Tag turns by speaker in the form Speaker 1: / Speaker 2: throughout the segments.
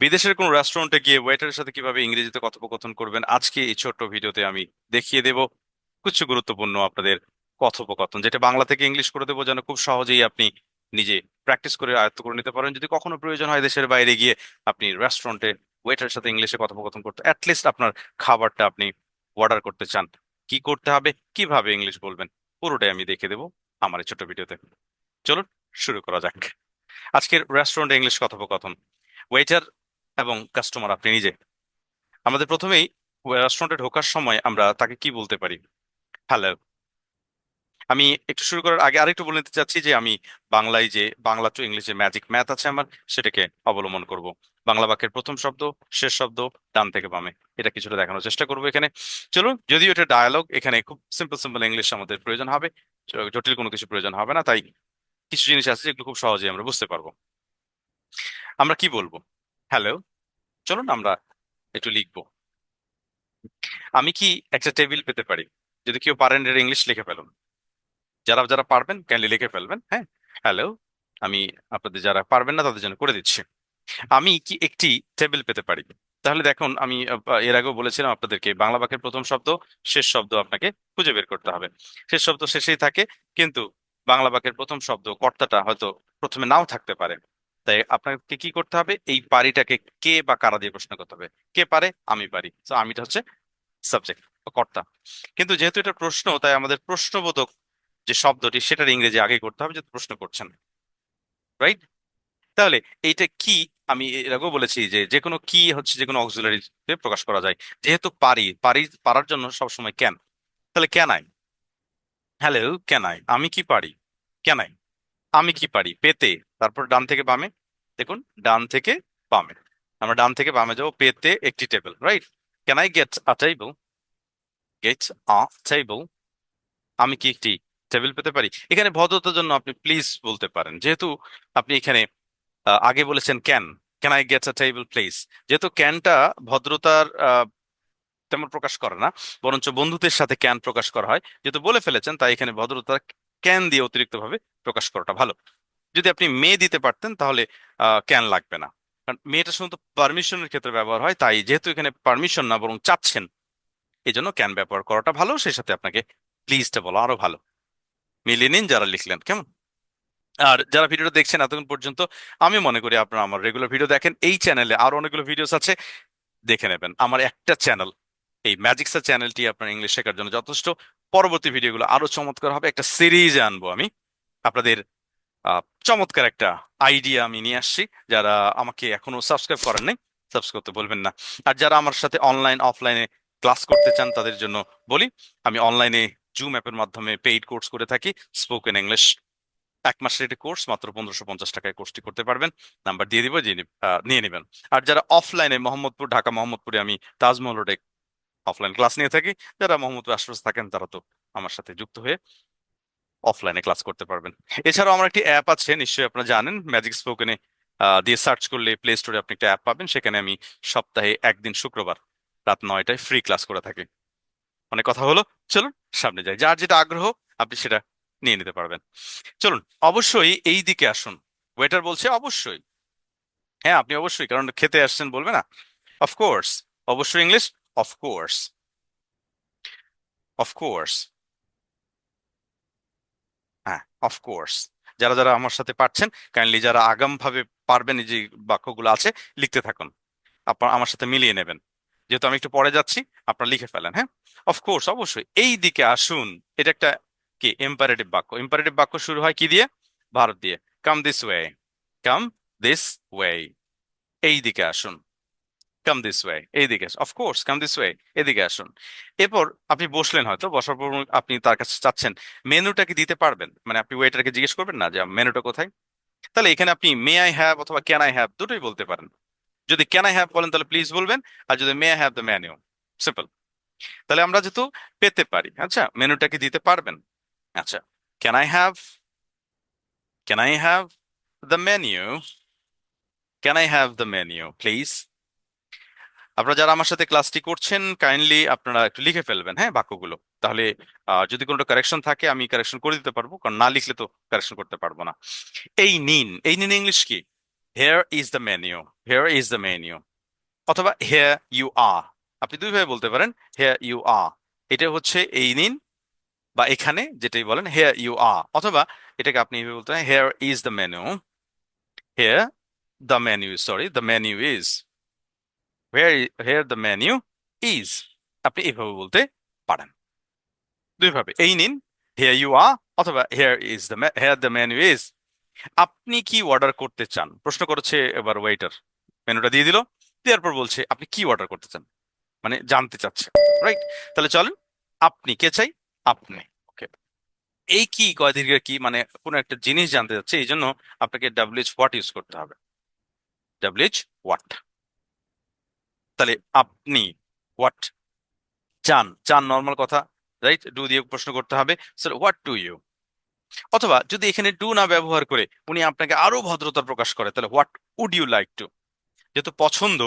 Speaker 1: বিদেশের কোনো রেস্টুরেন্টে গিয়ে ওয়েটারের সাথে কীভাবে ইংরেজিতে কথোপকথন করবেন, আজকে এই ছোট্ট ভিডিওতে আমি দেখিয়ে দেব কিছু গুরুত্বপূর্ণ আপনাদের কথোপকথন, যেটা বাংলা থেকে ইংলিশ করে দেবো যেন খুব সহজেই আপনি নিজে প্র্যাকটিস করে আয়ত্ত করে নিতে পারেন। যদি কখনো প্রয়োজন হয় দেশের বাইরে গিয়ে আপনি রেস্টুরেন্টে ওয়েটারের সাথে ইংলিশে কথোপকথন করতে অ্যাটলিস্ট আপনার খাবারটা আপনি অর্ডার করতে চান, কি করতে হবে, কীভাবে ইংলিশ বলবেন, পুরোটাই আমি দেখে দেবো আমার এই ছোট্ট ভিডিওতে। চলুন শুরু করা যাক। আজকের রেস্টুরেন্টে ইংলিশ কথোপকথন ওয়েটার এবং কাস্টমার আপনি নিজে। আমাদের প্রথমেই রেস্টুরেন্টে ঢোকার সময় আমরা তাকে কি বলতে পারি? হ্যালো আমি একটু শুরু করার আগে আরেকটু বলে নিতে চাচ্ছি যে আমি বাংলায় যে, বাংলা টু ইংলিশে ম্যাজিক ম্যাথ আছে আমার, সেটাকে অবলম্বন করব। বাংলা বাক্যের প্রথম শব্দ, শেষ শব্দ, ডান থেকে বামে। এটা কিছুটা দেখানোর চেষ্টা করব এখানে। চলুন, যদিও এটা ডায়ালগ এখানে খুব সিম্পল সিম্পল ইংলিশ আমাদের প্রয়োজন হবে। জটিল কোনো কিছু প্রয়োজন হবে না, তাই কিছু জিনিস আছে যেগুলো খুব সহজেই আমরা বুঝতে পারব। আমরা কি বলব? হ্যালো চলুন আমরা একটু লিখব। আমি কি একটা টেবিল পেতে পারি? যদি কেউ পারেন এর ইংলিশ লিখে ফেলুন। যারা যারা পারবেন কাইন্ডলি লিখে ফেলবেন হ্যাঁ? হ্যালো আমি আপনাদের যারা পারবেন না তাদের জন্য করে দিচ্ছি। আমি কি একটি টেবিল পেতে পারি? তাহলে দেখুন, আমি এর আগেও বলেছিলাম আপনাদেরকে, বাংলা বাক্যের প্রথম শব্দ, শেষ শব্দ আপনাকে খুঁজে বের করতে হবে। শেষ শব্দ শেষেই থাকে, কিন্তু বাংলা বাক্যের প্রথম শব্দ কর্তাটা হয়তো প্রথমে নাও থাকতে পারে। তাই আপনাকে কি করতে হবে? এই পারিটাকে কে বা কারা দিয়ে প্রশ্ন করতে হবে? কে পারে? আমি পারি। তো আমিটা হচ্ছে সাবজেক্ট কর্তা। কিন্তু যেহেতু এটা প্রশ্ন, তাই আমাদের প্রশ্নবোধক যে শব্দটি, সেটার ইংরেজি আগে করতে হবে, যেহেতু প্রশ্ন করছেন রাইট তাহলে এইটা কি? আমি এর আগেও বলেছি যে যে কোনো কি হচ্ছে যে কোনো অক্সিলারিতে প্রকাশ করা যায়। যেহেতু পারি পারি, পারার জন্য সবসময় ক্যান তাহলে can I hello can I আমি কি পারি? ক্যান আই আমি কি পারি? পেতে। তারপর ডান থেকে বামে, দেখুন, ডান থেকে বামে। আমরা ডান থেকে বামে যাব, পেতে একটি table right can I get a table get a table আমি কি একটি টেবিল পেতে পারি? এখানে ভদ্রতার জন্য আপনি প্লিজ বলতে পারেন। যেহেতু আপনি এখানে আগে বলেছেন can can I get a table please যেহেতু ক্যানটা ভদ্রতার তেমন প্রকাশ করে না, বরঞ্চ বন্ধুদের সাথে ক্যান প্রকাশ করা হয়। যেহেতু বলে ফেলেছেন, তাই এখানে ভদ্রতা ক্যান দিয়ে অতিরিক্ত ভাবে প্রকাশ করাটা ভালো। যদি আপনি মে দিতে পারতেন, তাহলে ক্যান লাগবে না। কারণ মেয়েটা শুধু পারমিশনের ক্ষেত্রে ব্যবহার হয়, তাই যেহেতু এখানে পারমিশন না, বরং চাচ্ছেন এই জন্য ক্যান ব্যবহার করাটা ভালো, সেই সাথে আপনাকে প্লিজটা বলা আরও ভালো। মিলিয়ে নিন যারা লিখলেন, কেমন? আর যারা ভিডিওটা দেখছেন এতক্ষণ পর্যন্ত, আমি মনে করি আপনারা আমার রেগুলার ভিডিও দেখেন। এই চ্যানেলে আরও অনেকগুলো ভিডিওস আছে, দেখে নেবেন। আমার একটা চ্যানেল এই ম্যাজিক্সা চ্যানেলটি আপনার ইংলিশ শেখার জন্য যথেষ্ট। পরবর্তী ভিডিওগুলো আরও চমৎকার হবে। একটা সিরিজ আনব আমি। আপনাদের চমৎকার একটা আইডিয়া আমি নিয়ে আসছি। যারা আমাকে এখনও সাবস্ক্রাইব করেন নাই, সাবস্ক্রাইব করতে বলবেন না। আর যারা আমার সাথে অনলাইন, অফলাইনে ক্লাস করতে চান, তাদের জন্য বলি, আমি অনলাইনে জুম অ্যাপের মাধ্যমে পেইড কোর্স করে থাকি, স্পোকেন ইংলিশ। এক মাসের একটি কোর্স, মাত্র পনেরোশো পঞ্চাশ টাকায় কোর্সটি করতে পারবেন। নাম্বার দিয়ে দিব নিয়ে নেবেন। আর যারা অফলাইনে মোহাম্মদপুর, ঢাকা মোহাম্মদপুরে আমি তাজমহল রোডে অফলাইন ক্লাস নিয়ে থাকি। যারা মোহাম্মদপুর আশপাশে থাকেন, তারা তো আমার সাথে যুক্ত হয়ে অফলাইনে ক্লাস করতে পারবেন। এছাড়াও আমার একটি অ্যাপ আছে, নিশ্চয়ই আপনারা জানেন ম্যাজিক স্পোকেনে দিয়ে সার্চ করলে প্লে স্টোরে আপনি একটা অ্যাপ পাবেন। সেখানে আমি সপ্তাহে একদিন শুক্রবার রাত নয়টায় ফ্রি ক্লাস করে থাকি। অনেক কথা হলো, চলুন সামনে যাই। যার যেটা আগ্রহ, আপনি সেটা নিয়ে নিতে পারবেন। চলুন, অবশ্যই এই দিকে আসুন। ওয়েটার বলছে, অবশ্যই। হ্যাঁ আপনি অবশ্যই, কারণ খেতে আসছেন বলবে না। অফকোর্স অবশ্যই English of course of course হ্যাঁ অফকোর্স যারা যারা আমার সাথে পারছেন কাইন্ডলি যারা আগাম ভাবে পারবেন যে বাক্যগুলো আছে, লিখতে থাকুন। আপনার, আমার সাথে মিলিয়ে নেবেন। যেহেতু আমি একটু পরে যাচ্ছি, আপনারা লিখে ফেলেন হ্যাঁ? অফকোর্স অবশ্যই। এই দিকে আসুন। এটা একটা কি? ইম্পারেটিভ বাক্য। ইম্পারেটিভ বাক্য শুরু হয় কি দিয়ে? ভারত দিয়ে। Come this way come this way এই দিকে আসুন। কাম দিস ওয়ে এইদিকে of course come this way এদিকে আসুন। এরপর আপনি বসলেন হয়তো, বসার পর আপনি তার কাছে চাচ্ছেন মেনুটা কি দিতে পারবেন? মানে আপনি ওয়েটারকে জিজ্ঞেস করবেন না যে মেনুটা কোথায়? তাহলে এখানে আপনি মে আই হ্যাভ অথবা ক্যান আই হ্যাভ দুটোই বলতে পারেন। যদি ক্যান আই হ্যাভ বলেন, তাহলে প্লিজ বলবেন, আর যদি may I have the menu simple তাহলে আমরা যেহেতু পেতে পারি আচ্ছা মেনুটা কি দিতে পারবেন? আচ্ছা can I have can I have the menu can I have the menu please আপনারা যারা আমার সাথে ক্লাসটি করছেন কাইন্ডলি আপনারা একটু লিখে ফেলবেন হ্যাঁ বাক্যগুলো। তাহলে যদি কোনো কারেকশন থাকে, আমি কারেকশন করে দিতে পারব, কারণ না লিখলে তো কারেকশন করতে পারব না। এই নিন এই নিন ইংলিশ কি? Here is the menu here is the menu অথবা হেয়ার ইউ আর আপনি দুইভাবে বলতে পারেন হেয়ার ইউ আর এটা হচ্ছে এই নিন, বা এখানে যেটাই বলেন হেয়ার ইউ আর অথবা এটাকে আপনি এইভাবে বলতে পারেন here is the menu here the menu sorry the menu is here here the menu is আপনি এইভাবে বলতে পারেন। দুইভাবে, এই নিন হেয়ার ইউ আর অথবা here is the here the menu is আপনি কি অর্ডার করতে চান? প্রশ্ন করেছে এবার ওয়েটার মেনুটা দিয়ে দিল দেওয়ার পর বলছে, আপনি কি অর্ডার করতে চান? মানে জানতে চাচ্ছে রাইট তাহলে চলেন, আপনি কে চাই? আপনি ওকে এই কি কয় কি মানে কোনো একটা জিনিস জানতে চাচ্ছে এই জন্য আপনাকে ডাব্লিউএইচ হোয়াট ইউজ করতে হবে। ডাব্লিউএইচ হোয়াট তাহলে আপনি হোয়াট চান চান নর্মাল কথা রাইট ডু দিয়ে প্রশ্ন করতে হবে স্যার হোয়াট টু ইউ অথবা যদি এখানে ডু না ব্যবহার করে উনি আপনাকে আরও ভদ্রতার প্রকাশ করে, তাহলে what would you like to যেহেতু পছন্দ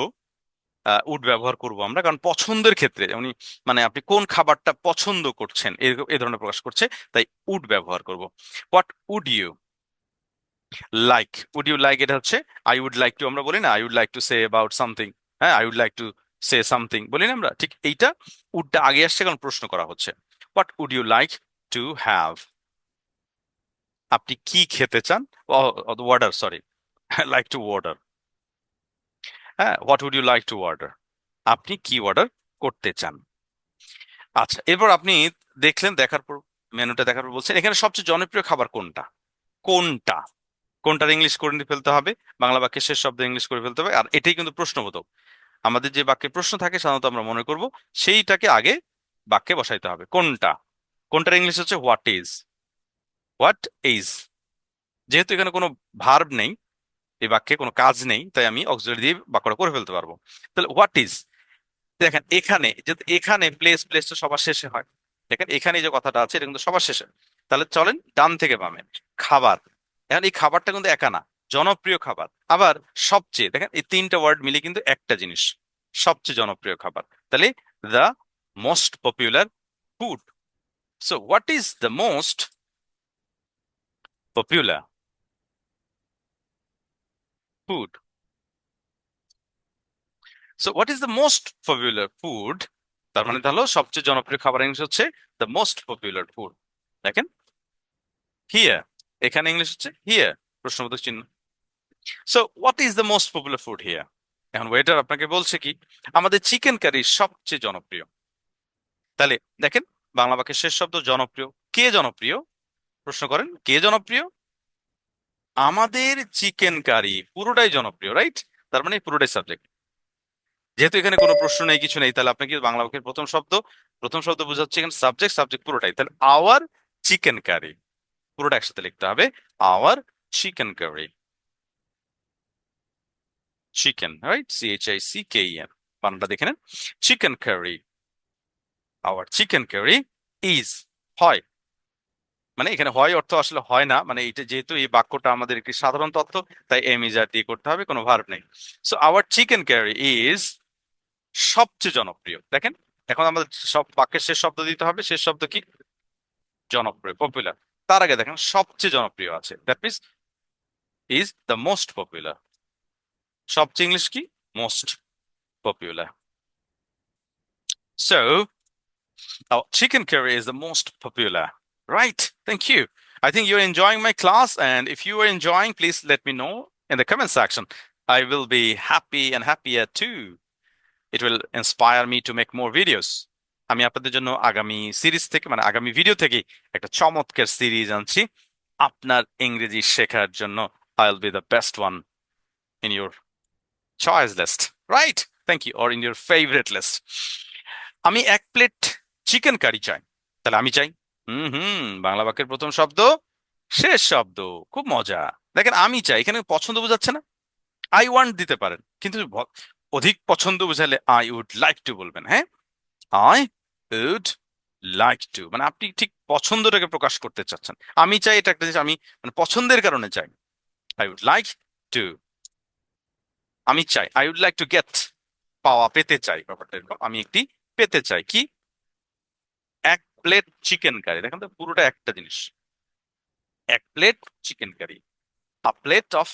Speaker 1: উড ব্যবহার করব আমরা, কারণ পছন্দের ক্ষেত্রে উনি মানে আপনি কোন খাবারটা পছন্দ করছেন এ ধরনের প্রকাশ করছে, তাই উড ব্যবহার করব। What would you like would you like এটা হচ্ছে আই উড লাইক টু আমরা বলি না I would like to say about something হ্যাঁ I would like to say something বলি না আমরা? ঠিক এইটা উডটা আগে আসছে কারণ প্রশ্ন করা হচ্ছে। What would you like to have আপনি কি খেতে চান? Order sorry like to order হ্যাঁ what would you like to order আপনি কি অর্ডার করতে চান? আচ্ছা এরপর আপনি দেখলেন, দেখার পর, মেনুটা দেখার পর বলছেন, এখানে সবচেয়ে জনপ্রিয় খাবার কোনটা? কোনটা? কোনটার ইংলিশ করে ফেলতে হবে, বাংলা বাক্যের শেষ শব্দ ইংলিশ করে ফেলতে হবে, আর এটাই কিন্তু প্রশ্নবোধক। আমাদের যে বাক্যে প্রশ্ন থাকে, সাধারণত আমরা মনে করব সেইটাকে আগে বাক্যে বসাইতে হবে। কোনটা? কোনটার ইংলিশ হচ্ছে হোয়াট ইজ হোয়াট ইজ যেহেতু এখানে কোনো ভার্ব নেই, এই বাক্যে কোনো কাজ নেই, তাই আমি অক্সিলারি দিয়ে বাক্যটা করে ফেলতে পারব। তাহলে হোয়াট ইজ দেখেন, এখানে, যেহেতু এখানে প্লেস প্লেস তো সবার শেষে হয়। দেখেন এখানে যে কথাটা আছে, এটা কিন্তু সবার শেষে। তাহলে চলেন ডান থেকে বামে। খাবার। এখন এই খাবারটা কিন্তু একা না, জনপ্রিয় খাবার। আবার সবচেয়ে, দেখেন এই তিনটা ওয়ার্ড মিলে কিন্তু একটা জিনিস, সবচেয়ে জনপ্রিয় খাবার তাহলে the most popular food so what is the most popular food. So, what is the most popular food? তার মানে তাহলে সবচেয়ে জনপ্রিয় খাবার ইংলিশ হচ্ছে দ্য মোস্ট পপুলার ফুড দেখেন হিয়ার এখানে ইংলিশ হচ্ছে হিয়ার প্রশ্নবোধক চিহ্ন so what is the most popular food here এখন ওয়েটার আপনাকে বলছে কি, আমাদের চিকেন কারি সবচেয়ে জনপ্রিয়। তাহলে দেখেন, বাংলা বাক্যের শেষ শব্দ জনপ্রিয়। কে জনপ্রিয়? প্রশ্ন করেন, কে জনপ্রিয়? আমাদের চিকেন কারি পুরোটাই জনপ্রিয় রাইট তার মানে পুরোটাই সাবজেক্ট যেহেতু এখানে কোনো প্রশ্ন নেই, কিছু নেই, তাহলে আপনাকে বাংলা বাক্যের প্রথম শব্দ প্রথম শব্দ বোঝাচ্ছে এখানে সাবজেক্ট সাবজেক্ট পুরোটাই। তাহলে আওয়ার চিকেন কারি পুরোটা একসাথে লিখতে হবে our chicken curry chicken right C H I C K N বানানটা দেখে নেন। Chicken curry our chicken curry is হয়। মানে এখানে হয় অর্থ আসলে হয় না। মানে এটা যেহেতু এই বাক্যটা আমাদের একটি সাধারণ তথ্য তাই এম ইজ দিয়ে করতে হবে, কোনো ভার্ব নেই। So our chicken curry is সবচেয়ে জনপ্রিয়। দেখেন, এখন আমাদের সব বাক্যের শেষ শব্দ দিতে হবে। শেষ শব্দ কি? জনপ্রিয় পপুলার তার আগে দেখেন, সবচেয়ে জনপ্রিয় আছে। That means is the most popular সবচেয়ে ইংলিশ কি most popular so chicken curry is the most popular Right. Thank you. I think you're enjoying my class. And if you are enjoying, please let me know in the comment section. I will be happy and happier too. It will inspire me to make more videos. আমি আপনাদের জন্য আগামী series থেকে মানে আগামী video থেকে একটা চমৎকার সিরিজ আনছি আপনার ইংরেজি শেখার জন্য I will be the best one in your choice list right thank you or in your favourite list আমি এক প্লেট চিকেন কারি চাই। তাহলে আমি চাই, হুম হুম, বাংলা বাক্যের প্রথম শব্দ, শেষ শব্দ। খুব মজা। দেখেন, আমি চাই। এখানে পছন্দ বোঝাচ্ছে না। আই ওয়ান্ট দিতে পারেন। কিন্তু অধিক পছন্দ বোঝালে আই উড লাইক টু বলবেন হ্যাঁ? আই উড লাইক টু মানে আপনি ঠিক পছন্দটাকে প্রকাশ করতে চাচ্ছেন। আমি চাই এটা একটা জিনিস, আমি মানে পছন্দের কারণে চাই। আই উড লাইক টু আমি চাই I would like to get পাওয়া পেতে চাই ব্যাপারটা এরকম আমি একটি পেতে চাই কি এক প্লেট চিকেন কারি দেখেন তো পুরোটা একটা জিনিস এক plate chicken curry a plate of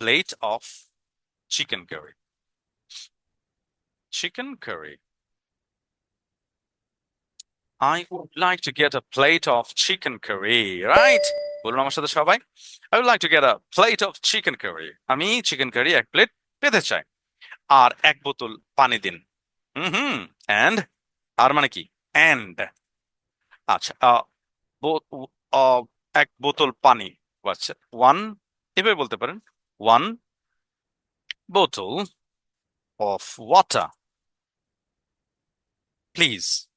Speaker 1: plate of chicken curry. Chicken curry. I would like to get a plate of chicken curry, right? বলুন আমার সাথে সবাই। I would like to get a plate of chicken curry. আমি chicken curry এক plate পেতে চাই। আর এক বোতল পানি দিন। হুম হুম, and? আর মানে কি? and আচ্ছা এক বোতল পানি। আচ্ছা ওয়ান এভাবে বলতে পারেন। ওয়ান বোতল অফ ওয়াটার প্লিজ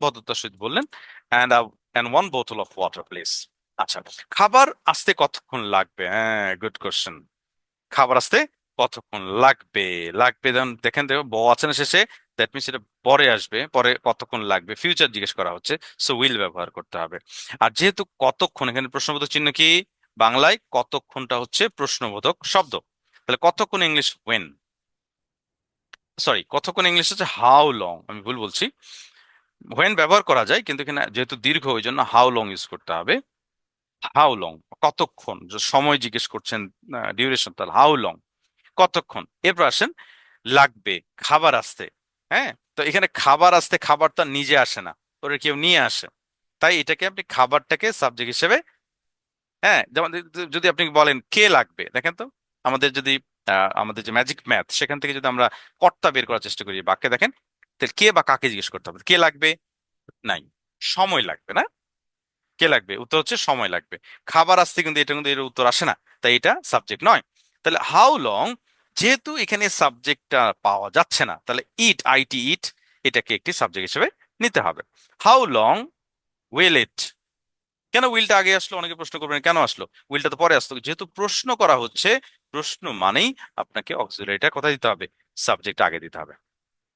Speaker 1: ভদ্রতার সহিত বললেন অ্যান্ড অ্যান্ড ওয়ান বোতল অফ ওয়াটার প্লিজ আচ্ছা খাবার আসতে কতক্ষণ লাগবে? হ্যাঁ গুড কোশ্চেন খাবার আসতে কতক্ষণ লাগবে? লাগবে দেখেন, দেখো, ব আছে না শেষে? দ্যাট মিনস এটা পরে আসবে, পরে কতক্ষণ লাগবে? ফিউচার জিজ্ঞেস করা হচ্ছে সো উইল ব্যবহার করতে হবে। আর যেহেতু কতক্ষণ, এখানে প্রশ্নবোধক চিহ্ন কি? বাংলায় কতক্ষণটা হচ্ছে প্রশ্নবোধক শব্দ? তাহলে কতক্ষণ ইংলিশ ওয়েন সরি কতক্ষণ ইংলিশ হচ্ছে হাউ লং আমি ভুল বলছি। ওয়েন ব্যবহার করা যায়, কিন্তু এখানে যেহেতু দীর্ঘ, ওই জন্য হাউ লং ইউজ করতে হবে। হাউ লং কতক্ষণ? সময় জিজ্ঞেস করছেন ডিউরেশন তাহলে হাউ লং কতক্ষণ? এরপর আসেন, লাগবে, খাবার আসতে হ্যাঁ? তো এখানে খাবার আসতে, খাবার তো নিজে আসে না, ওরা কেউ নিয়ে আসে। তাই এটাকে আপনি খাবারটাকে সাবজেক্ট হিসেবে হ্যাঁ যেমন যদি আপনি বলেন, কে লাগবে? দেখেন তো, আমাদের যদি আমাদের যে ম্যাজিক ম্যাথ সেখান থেকে যদি আমরা কর্তা বের করার চেষ্টা করি, বাক্যে দেখেন, তাহলে কে বা কাকে জিজ্ঞেস করতে হবে? কে লাগবে? নাই, সময় লাগবে, না? কে লাগবে? উত্তর হচ্ছে সময় লাগবে। খাবার আসতে কিন্তু এটা কিন্তু এর উত্তর আসে না, তাই এটা সাবজেক্ট নয়। তাহলে হাউ লং যেহেতু এখানে সাবজেক্টটা পাওয়া যাচ্ছে না, তাহলে ইট আইটি ইট এটাকে একটি সাবজেক্ট হিসেবে নিতে হবে। হাউ লং উইল ইট কেন উইলটা আগে আসলো? অনেকে প্রশ্ন করবেন, কেন আসলো? উইলটা তো পরে আসতো। যেহেতু প্রশ্ন করা হচ্ছে, প্রশ্ন মানেই আপনাকে অক্সিলারিটা কথা দিতে হবে? সাবজেক্ট আগে দিতে হবে।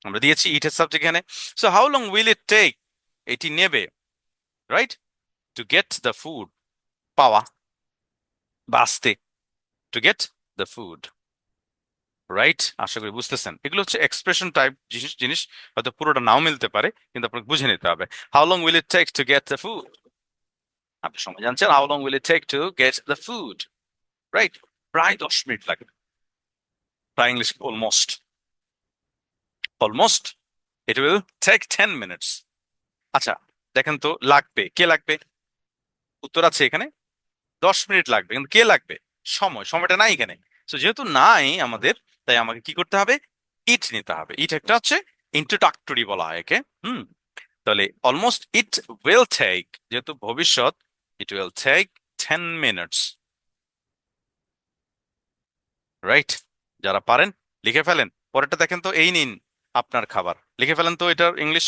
Speaker 1: আমরা দিয়েছি ইটের সাবজেক্ট এখানে। So how long will it take এটি নেবে right to get the food পাওয়া বা আসতে to get the food right আশা করি বুঝতেছেন। এগুলো হচ্ছে এক্সপ্রেশন টাইপ জিনিস জিনিস, হয়তো পুরোটা নাও মিলতে পারে, কিন্তু আপনাকে বুঝে নিতে হবে। How long will it take to get the food আপনি সময় জানছেন how long will it take to get the food right প্রায় দশ মিনিট লাগবে। প্রায় English almost almost it will take ten minutes আচ্ছা দেখেন তো, লাগবে। কে লাগবে? উত্তর আছে এখানে। দশ মিনিট লাগবে, কিন্তু কে লাগবে? সময়, সময়টা নাই এখানে। তো যেহেতু নাই আমাদের, তাই আমাকে কি করতে হবে? ইট নিতে হবে। ইট একটা হচ্ছে ইন্ট্রোডাক্টরি বলা হয় একে, হুম? তাহলে অলমোস্ট ইট উইল টেক যেহেতু ভবিষ্যৎ it will take ten minutes right যারা পারেন, লিখে ফেলেন। পরেরটা দেখেন তো, এই নিন আপনার খাবার। লিখে ফেলেন তো এটার ইংলিশ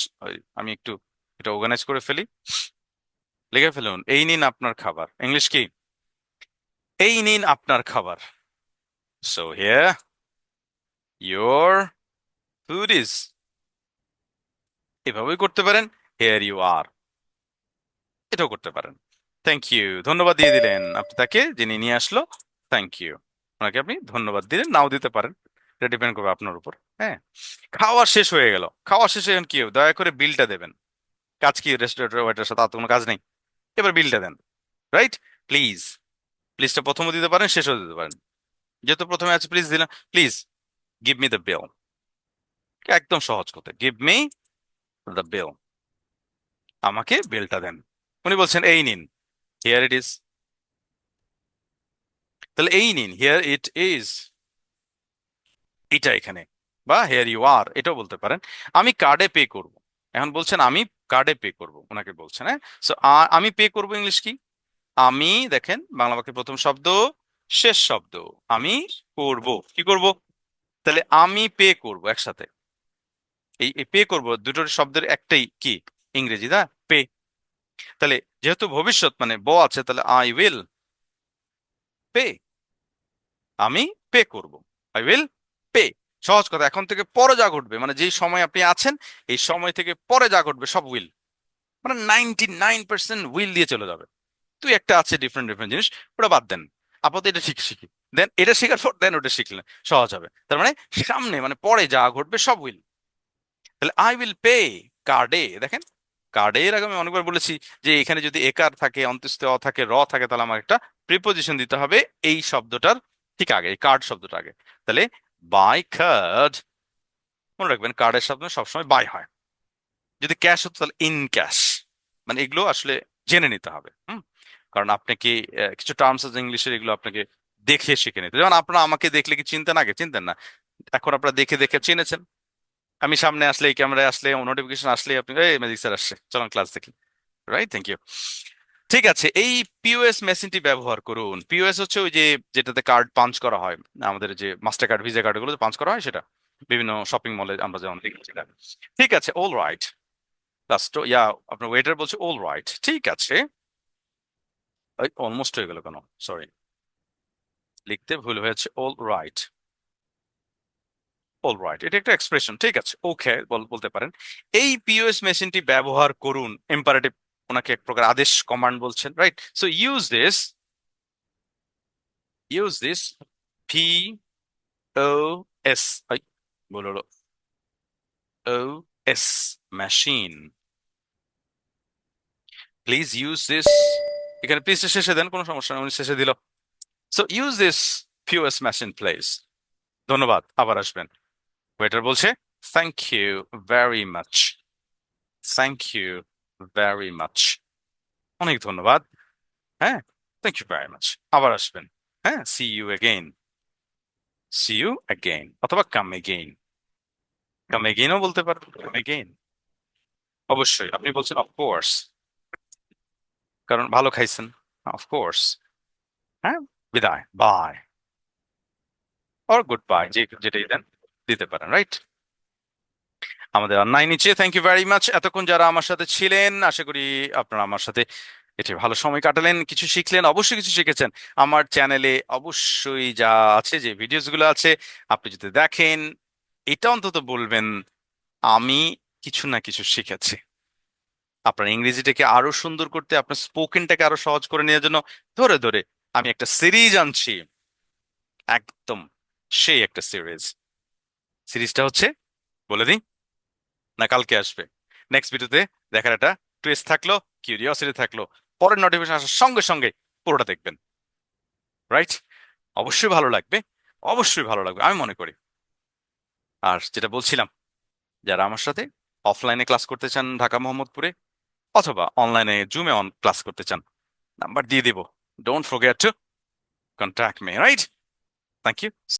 Speaker 1: আমি একটু, এটা অর্গানাইজ করে ফেলি। লিখে ফেলুন, এই নিন আপনার খাবার। ইংলিশ কি? এই নিন আপনার খাবার। So here your food is এভাবেই করতে পারেন হেয়ার ইউ আর এটাও করতে পারেন। থ্যাংক ইউ ধন্যবাদ দিয়ে দিলেন আপনি তাকে যিনি নিয়ে আসলো। থ্যাংক ইউ ওনাকে আপনি ধন্যবাদ দিলেন, নাও দিতে পারেন। এটা ডিপেন্ড করবে আপনার উপর হ্যাঁ? খাওয়া শেষ হয়ে গেল। খাওয়া শেষ হয়ে গেল কি দয়া করে বিলটা দেবেন। কাজ কি রেস্টুরেন্টের ওয়েটার সাথে? আর কোনো কাজ নেই? এবার বিলটা দেন রাইট প্লিজ প্লিজটা প্রথমও দিতে পারেন, শেষও দিতে পারেন। যেহেতু প্রথমে আছে প্লিজ দিলাম please give me the bill একদম সহজ কথা গিভ মি দ্য বিল আমাকে বিলটা দেন। উনি বলছেন, এই নিন হিয়ার ইট ইজ তাহলে এই নিন হিয়ার ইট ইজ এটা এখানে, বা হেয়ার ইউ আর এটাও বলতে পারেন। আমি কার্ডে পে করব। এখন বলছেন, আমি কার্ডে পে করব ওনাকে বলছেন হ্যাঁ? সো আমি পে করব ইংলিশ কি? আমি, দেখেন, বাংলা বাক্যের প্রথম শব্দ, শেষ শব্দ, আমি করব। কি করব? তাহলে আমি পে করব একসাথে। এই পে করব দুটোর শব্দের একটাই কি? ইংরেজি, না? পে তাহলে যেহেতু ভবিষ্যৎ মানে ব আছে, তাহলে আই উইল পে আমি পে করব। আই উইল পে সহজ কথা। এখন থেকে পরে যা ঘটবে মানে যেই সময় আপনি আছেন, এই সময় থেকে পরে যা ঘটবে সব উইল মানে নাইনটি নাইন পার্সেন্ট উইল দিয়ে চলে যাবে। তুই একটা আছে ডিফারেন্ট ডিফারেন্ট জিনিস, ওটা বাদ দেন। আপাতত এটা ঠিক শিখি। দেন এটা শেখার পর, দেন ওটা শিখলেন সহজ হবে। তার মানে সামনে মানে পরে যা ঘটবে সব উইল তাহলে আই উইল পে কার্ডে দেখেন কার্ডে এর আগে আমি অনেকবার বলেছি যে এখানে যদি একার থাকে অন্ত্যেষ্ট অ থাকে, র থাকে, তাহলে আমার একটা প্রিপোজিশন দিতে হবে এই শব্দটার ঠিক আগে, এই কার্ড শব্দটা আগে। তাহলে বাই কার্ড মনে রাখবেন কার্ডের শব্দ সবসময় বাই হয়। যদি ক্যাশ হতো তাহলে ইন ক্যাশ মানে এগুলো আসলে জেনে নিতে হবে, হুম? কারণ আপনি কি কিছু টার্মস আছে ইংলিশের এগুলো আপনাকে দেখে শিখে নিতে যেমন আপনারা আমাকে দেখলে কি চিনতেন আগে? চিনতেন না। এখন আপনারা দেখে দেখে চিনেছেন। আমি সামনে আসলে, এই ক্যামেরায় আসলে নোটিফিকেশন আসলে আপনি, এই ম্যাজিক স্যার আসছে, চলুন ক্লাস দেখি। রাইট থ্যাংক ইউ ঠিক আছে, এই পিওএস মেশিনটি ব্যবহার করুন। পিওএস হচ্ছে ওই যে, যেটাতে কার্ড পাঞ্চ করা হয়, আমাদের যে মাস্টার কার্ড ভিসা কার্ডগুলো পাঞ্চ করা হয়, সেটা। বিভিন্ন শপিং মলে আমরা যেমন দেখি ঠিক আছে অল রাইট লাস্ট ইয়া, আপনার ওয়েটার বলছে অল রাইট ঠিক আছে। অলমোস্ট হয়ে গেল কেন? সরি লিখতে ভুল হয়েছে অল রাইট অল রাইট এটা একটা এক্সপ্রেশন ঠিক আছে ওকে বলতে পারেন। এই পিওএস মেশিনটি ব্যবহার করুন ইম্পারেটিভ ওনাকে এক প্রকার আদেশ কমান্ড বলছেন right so use this use this P O S বলো O S machine please use this এখানে প্লিজ শেষে দেন, কোনো সমস্যা নেই, উনি শেষে দিল। So use this POS machine please ধন্যবাদ, আবার আসবেন। ওয়েটার বলছে thank you very much thank you very much অনেক ধন্যবাদ। হ্যাঁ থ্যাংক ইউ ভেরি মাচ আবার আসবেন। হ্যাঁ see you again see you again অথবা কাম এগেইন কাম এগেইনও বলতে পারেন। কাম এগেইন অবশ্যই, আপনি বলছেন অফকোর্স কারণ ভালো খাইছেন। অফকোর্স হ্যাঁ বিদায়। বাই অর গুড বাই যে যেটাই দেন, দিতে পারেন রাইট আমাদের অন্যায় নিচে থ্যাংক ইউ ভেরি মাচ এতক্ষণ যারা আমার সাথে ছিলেন, আশা করি আপনারা আমার সাথে এটি ভালো সময় কাটালেন, কিছু শিখলেন, অবশ্যই কিছু শিখেছেন। আমার চ্যানেলে অবশ্যই যা আছে, যে ভিডিওসগুলো আছে, আপনি যদি দেখেন, এটা অন্তত বলবেন, আমি কিছু না কিছু শিখেছি। আপনার ইংরেজিটাকে আরও সুন্দর করতে, আপনার স্পোকেনটাকে আরও সহজ করে নেওয়ার জন্য, ধরে ধরে আমি একটা সিরিজ আনছি। একদম সেই একটা সিরিজ সিরিজটা হচ্ছে, বলে দিই না কালকে আসবে। নেক্সট ভিডিওতে দেখার একটা টুইস্ট থাকল কিউরিওসিটি থাকল। পরের নোটিফিকেশন আসার সঙ্গে সঙ্গে পুরোটা দেখবেন। রাইট অবশ্যই ভালো লাগবে, অবশ্যই ভালো লাগবে, আমি মনে করি। আর যেটা বলছিলাম, যারা আমার সাথে অফলাইনে ক্লাস করতে চান ঢাকা মোহাম্মদপুরে, অথবা অনলাইনে জুমে অন ক্লাস করতে চান নাম্বার দিয়ে দেবো। Don't forget to contact me right thank you